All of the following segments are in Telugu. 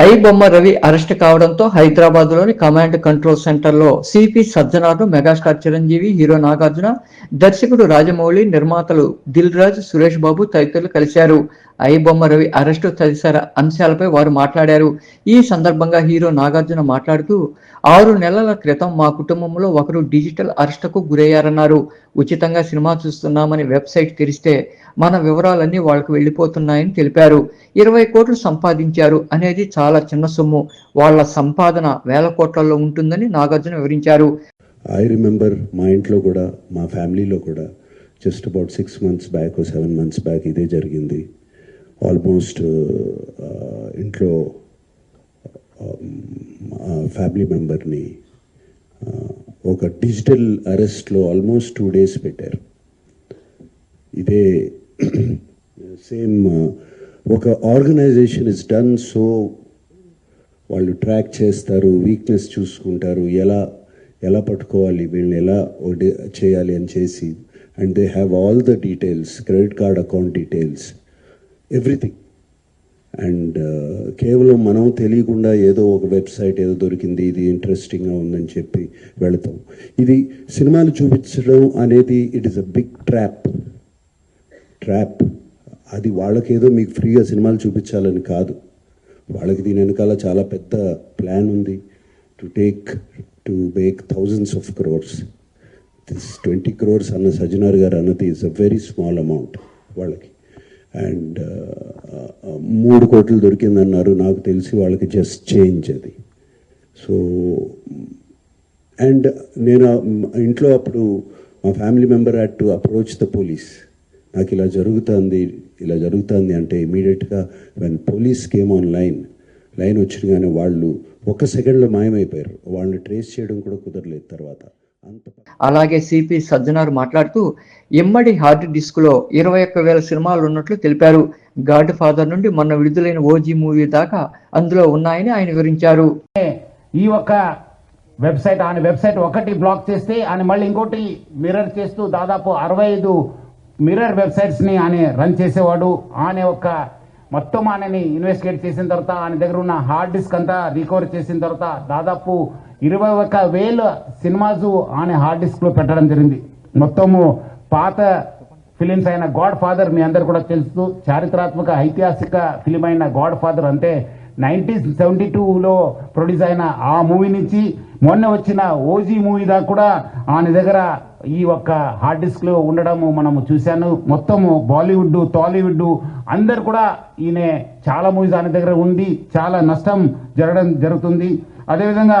ఐ బొమ్మ రవి అరెస్ట్ కావడంతో హైదరాబాద్లోని కమాండ్ కంట్రోల్ సెంటర్లో సిపి సజ్జనార్ను మెగాస్టార్ చిరంజీవి హీరో నాగార్జున దర్శకుడు రాజమౌళి నిర్మాతలు దిల్ రాజ్ సురేష్ బాబు తదితరులు కలిశారు. ఐ బొమ్మ రవి అరెస్టు తదితర అంశాలపై వారు మాట్లాడారు. ఈ సందర్భంగా హీరో నాగార్జున మాట్లాడుతూ ఆరు నెలల క్రితం మా కుటుంబంలో ఒకరు డిజిటల్ అరెస్టుకు గురయ్యారన్నారు. ఉచితంగా సినిమా చూస్తున్నామని వెబ్సైట్ తెరిస్తే మన వివరాలన్నీ వాళ్ళకు వెళ్ళిపోతున్నాయని తెలిపారు. ఇరవై కోట్లు సంపాదించారు అనేది చాలా చిన్న సొమ్ము. వాళ్ళ సంపాదన వేల కోట్లలో ఉంటుందని నాగార్జున వివరించారు. ఐ రిమెంబర్ మా ఇంట్లో కూడా మా ఫ్యామిలీలో కూడా just about six months back seven months back ఇదే జరిగింది. ఆల్మోస్ట్ ఇంట్లో ఫ్యామిలీ మెంబర్ని ఒక డిజిటల్ అరెస్ట్లో ఆల్మోస్ట్ టూ డేస్ పెట్టారు. ఇదే సేమ్ ఒక ఆర్గనైజేషన్ ఇస్ డన్ సో వాళ్ళు ట్రాక్ చేస్తారు వీక్నెస్ చూసుకుంటారు ఎలా ఎలా పట్టుకోవాలి వీళ్ళని ఎలా చేయాలి అని చేసి and they have all the details credit card account details everything. And కేవలం మనం తెలియకుండా ఏదో ఒక వెబ్సైట్ ఏదో దొరికింది ఇది ఇంట్రెస్టింగ్గా ఉందని చెప్పి వెళతాం. ఇది సినిమాలు చూపించడం అనేది it is a big trap trap అది వాళ్ళకేదో మీకు ఫ్రీగా సినిమాలు చూపించాలని కాదు. వాళ్ళకి దీని వెనకాల చాలా పెద్ద ప్లాన్ ఉంది. To take to make thousands of crores this twenty crores అన్న సజ్జనార్ గారు అన్నది is a very small amount వాళ్ళకి. అండ్ మూడు కోట్లు దొరికిందన్నారు. నాకు తెలిసి వాళ్ళకి జస్ట్ చేంజ్ అది. సో అండ్ నేను ఇంట్లో అప్పుడు మా family member had to approach the police నాకు ఇలా జరుగుతుంది ఇలా జరుగుతుంది అంటే ఇమీడియట్గా when police came on line line వచ్చిన కానీ వాళ్ళు ఒక సెకండ్లో మాయమైపోయారు. వాళ్ళని ట్రేస్ చేయడం కూడా కుదరలేదు తర్వాత. అలాగే సిపి సజ్జనార్ మాట్లాడుతూ ఇమ్మడి హార్డ్ డిస్క్లో ఇరవై ఒక్క వేల సినిమాలు ఉన్నట్లు తెలిపారు. గాడ్ ఫాదర్ నుండి మొన్న విడుదలైన ఓజీ మూవీ దాకా అందులో ఉన్నాయని ఆయన వివరించారు. ఈ ఒక్క వెబ్సైట్ ఆయన వెబ్సైట్ ఒకటి బ్లాక్ చేస్తే ఆయన మళ్ళీ ఇంకోటి మిర్రర్ చేస్తూ దాదాపు అరవై ఐదు మిర్రర్ వెబ్సైట్స్ని ఆయన రన్ చేసేవాడు. ఆయన ఒక మొత్తం ఆయనని ఇన్వెస్టిగేట్ చేసిన తర్వాత ఆయన దగ్గర ఉన్న హార్డ్ డిస్క్ అంతా రికవర్ చేసిన తర్వాత దాదాపు ఇరవై ఒక వేల సినిమాస్ ఆయన హార్డ్ డిస్క్లో పెట్టడం జరిగింది. మొత్తము పాత ఫిలిమ్స్ అయిన గాడ్ ఫాదర్ మీ అందరు కూడా తెలుసు. చారిత్రాత్మక ఐతిహాసిక ఫిలిం అయిన గాడ్ ఫాదర్ అంటే నైన్టీన్ సెవెంటీ టూలో ప్రొడ్యూస్ అయిన ఆ మూవీ నుంచి మొన్న వచ్చిన ఓజీ మూవీ దాకా కూడా ఆయన దగ్గర ఈ ఒక్క హార్డ్ డిస్క్లో ఉండడము మనము చూశాను. మొత్తము బాలీవుడ్ టాలీవుడ్ అందరు కూడా ఈయన చాలా మూవీస్ ఆయన దగ్గర ఉంది చాలా నష్టం జరగడం జరుగుతుంది. అదేవిధంగా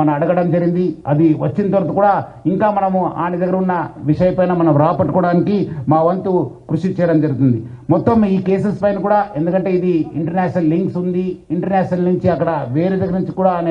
మనం అడగడం జరిగింది. అది వచ్చిన తర్వాత కూడా ఇంకా మనము ఆయన దగ్గర ఉన్న విషయపైన మనం రాపట్టుకోవడానికి మా వంతు కృషి చేయడం జరుగుతుంది. మొత్తం ఈ కేసెస్ పైన కూడా ఎందుకంటే ఇది ఇంటర్నేషనల్ లింక్స్ ఉంది. ఇంటర్నేషనల్ నుంచి అక్కడ వేరే దగ్గర నుంచి కూడా ఆయన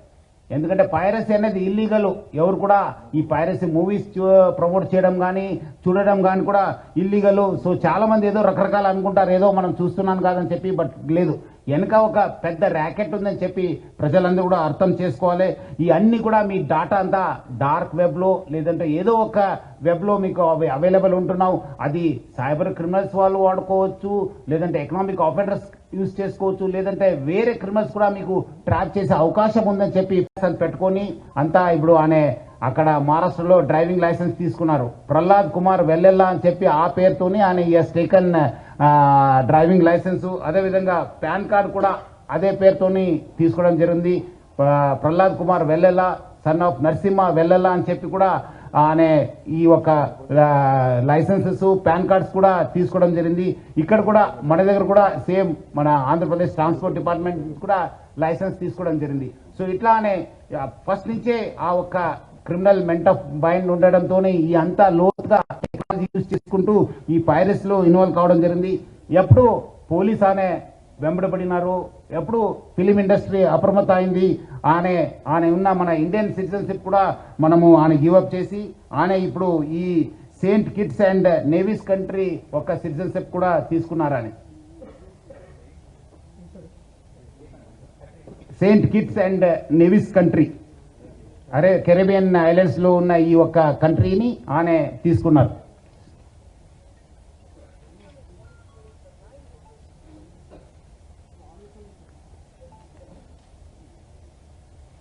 ఎందుకంటే పైరసీ అనేది ఇల్లీగల్ ఎవరు కూడా ఈ పైరసీ మూవీస్ ప్రమోట్ చేయడం కానీ చూడడం కానీ కూడా ఇల్లీగల్ సో చాలా మంది ఏదో రకరకాలు అనుకుంటారు. ఏదో మనం చూస్తున్నాను కాదని చెప్పి బట్ లేదు. వెనక ఒక పెద్ద ర్యాకెట్ ఉందని చెప్పి ప్రజలందరూ కూడా అర్థం చేసుకోవాలి. ఈ అన్ని కూడా మీ డాటా అంతా డార్క్ వెబ్లో లేదంటే ఏదో ఒక వెబ్లో మీకు అవి అవైలబుల్ ఉంటున్నావు. అది సైబర్ క్రిమినల్స్ వాళ్ళు వాడుకోవచ్చు లేదంటే ఎకనామిక్ ఆపరేటర్స్ యూజ్ చేసుకోవచ్చు లేదంటే వేరే క్రిమినల్స్ కూడా మీకు ట్రాప్ చేసే అవకాశం ఉందని చెప్పి పెట్టుకొని అంతా ఇప్పుడు అనే అక్కడ మహారాష్ట్రలో డ్రైవింగ్ లైసెన్స్ తీసుకున్నారు. ప్రహ్లాద్ కుమార్ వెల్లెల్లా అని చెప్పి ఆ పేరుతోనే ఆయన ఈ టేకన్ డ్రైవింగ్ లైసెన్సు అదేవిధంగా పాన్ కార్డ్ కూడా అదే పేరుతోని తీసుకోవడం జరిగింది. ప్రహ్లాద్ కుమార్ వెల్లెల్లా సన్ ఆఫ్ నరసింహ వెల్లెల్లా అని చెప్పి కూడా అనే ఈ ఒక లైసెన్సెస్ పాన్ కార్డ్స్ కూడా తీసుకోవడం జరిగింది. ఇక్కడ కూడా మన దగ్గర కూడా సేమ్ మన ఆంధ్రప్రదేశ్ ట్రాన్స్పోర్ట్ డిపార్ట్మెంట్ కూడా లైసెన్స్ తీసుకోవడం జరిగింది. సో ఇట్లానే ఫస్ట్ నుంచే ఆ ఒక్క క్రిమినల్ మెంట్ ఆఫ్ మైండ్ ఉండడంతో ఈ అంతా లోతుగా యూజ్ చేసుకుంటూ ఈ పైరస్లో ఇన్వాల్వ్ కావడం జరిగింది. ఎప్పుడు పోలీస్ అనే వెంబడబడినారు. ఎప్పుడు ఫిలిం ఇండస్ట్రీ అప్రమత్త అయింది. ఆనే ఆయన ఉన్న మన ఇండియన్ సిటిజన్షిప్ కూడా మనము ఆయన గివప్ చేసి ఆమె ఇప్పుడు ఈ Saint Kitts and Nevis country ఒక సిటిజన్షిప్ కూడా తీసుకున్నారని. Saint Kitts and Nevis country అరే కెరేబియన్ ఐలాండ్స్లో ఉన్న ఈ ఒక్క కంట్రీని ఆమె తీసుకున్నారు.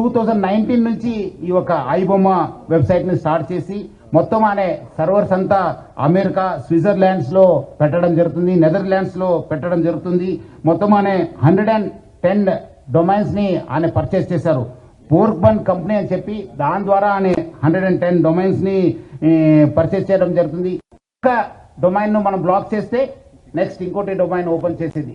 టూ థౌజండ్ నైన్టీన్ నుంచి ఈ ఒక ఐబొమ్మ వెబ్సైట్ని స్టార్ట్ చేసి మొత్తం అనే సర్వర్స్ అంతా అమెరికా స్విట్జర్లాండ్స్లో పెట్టడం జరుగుతుంది నెదర్లాండ్స్లో పెట్టడం జరుగుతుంది. మొత్తం అనే హండ్రెడ్ అండ్ టెన్ డొమైన్స్ని ఆయన పర్చేస్ చేశారు. పోర్క్బన్ కంపెనీ అని చెప్పి దాని ద్వారా ఆయన హండ్రెడ్ అండ్ టెన్ డొమైన్స్ని పర్చేస్ చేయడం జరుగుతుంది. ఒక డొమైన్ను మనం బ్లాక్ చేస్తే నెక్స్ట్ ఇంకోటి డొమైన్ ఓపెన్ చేసేది.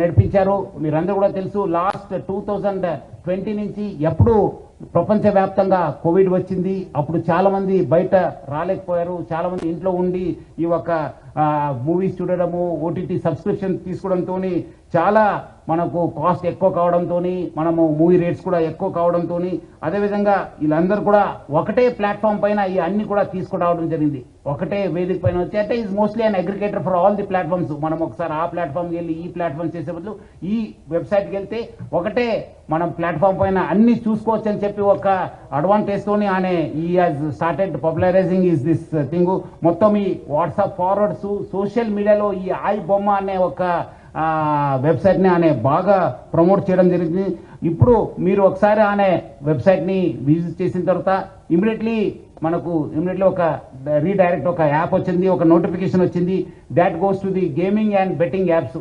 నడిపించారు మీరందరూ కూడా తెలుసు లాస్ట్ టూ థౌజండ్ ట్వంటీ నుంచి ఎప్పుడు ప్రపంచవ్యాప్తంగా కోవిడ్ వచ్చింది. అప్పుడు చాలా మంది బయట రాలేకపోయారు. చాలా మంది ఇంట్లో ఉండి ఈ ఒక మూవీస్ చూడడము ఓటీటీ సబ్స్క్రిప్షన్ తీసుకోవడంతో చాలా మనకు కాస్ట్ ఎక్కువ కావడంతో మనము మూవీ రేట్స్ కూడా ఎక్కువ కావడంతో అదేవిధంగా వీళ్ళందరూ కూడా ఒకటే ప్లాట్ఫామ్ పైన ఈ అన్ని కూడా తీసుకురావడం జరిగింది. ఒకటే వేదిక పైన వచ్చి అంటే is mostly an aggregator for all the platforms. మనం ఒకసారి ఆ ప్లాట్ఫామ్ ప్లాట్ఫామ్కి వెళ్ళి ఈ ప్లాట్ఫామ్ చేసే బదులు ఈ వెబ్సైట్కి వెళ్తే ఒకటే మనం ప్లాట్ఫామ్ పైన అన్ని చూసుకోవచ్చు అని చెప్పి ఒక అడ్వాంటేజ్తోని ఆయన ఈ has started popularising is this thing మొత్తం ఈ వాట్సాప్ ఫార్వర్డ్స్ సోషల్ మీడియాలో ఈ ఐ బొమ్మ అనే ఒక వెబ్సైట్ని ఆయన బాగా ప్రమోట్ చేయడం జరిగింది. ఇప్పుడు మీరు ఒకసారి ఆనే వెబ్సైట్ని విజిట్ చేసిన తర్వాత ఇమీడియట్లీ మనకు ఇమీడియట్లీ ఒక రీడైరెక్ట్ ఒక యాప్ వచ్చింది ఒక నోటిఫికేషన్ వచ్చింది. That goes to the gaming and betting apps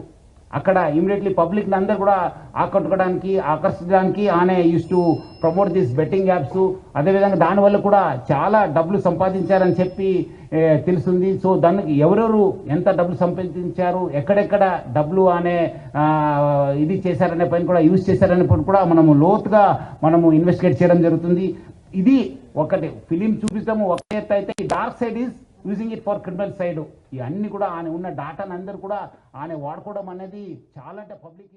అక్కడ ఇమీడియట్లీ పబ్లిక్ అందరు కూడా ఆకట్టుకోవడానికి ఆకర్షించడానికి ఆనే use to promote this betting apps అదేవిధంగా దానివల్ల కూడా చాలా డబ్బులు సంపాదించారని చెప్పి తెలుస్తుంది. సో దానికి ఎవరెవరు ఎంత డబ్బులు సంపాదించారు ఎక్కడెక్కడ డబ్బులు అనే ఇది చేశారనే పైన కూడా యూజ్ చేశారనే పైన కూడా మనము లోతుగా మనము ఇన్వెస్టిగేట్ చేయడం జరుగుతుంది. ఇది ఒకటి ఫిలిం చూపిస్తాము ఒక ఎత్తు అయితే ఈ dark side is using it for criminal side ఇవన్నీ కూడా ఆయన ఉన్న డాటాని అందరు కూడా ఆయన వాడుకోవడం అనేది చాలా అంటే పబ్లిక్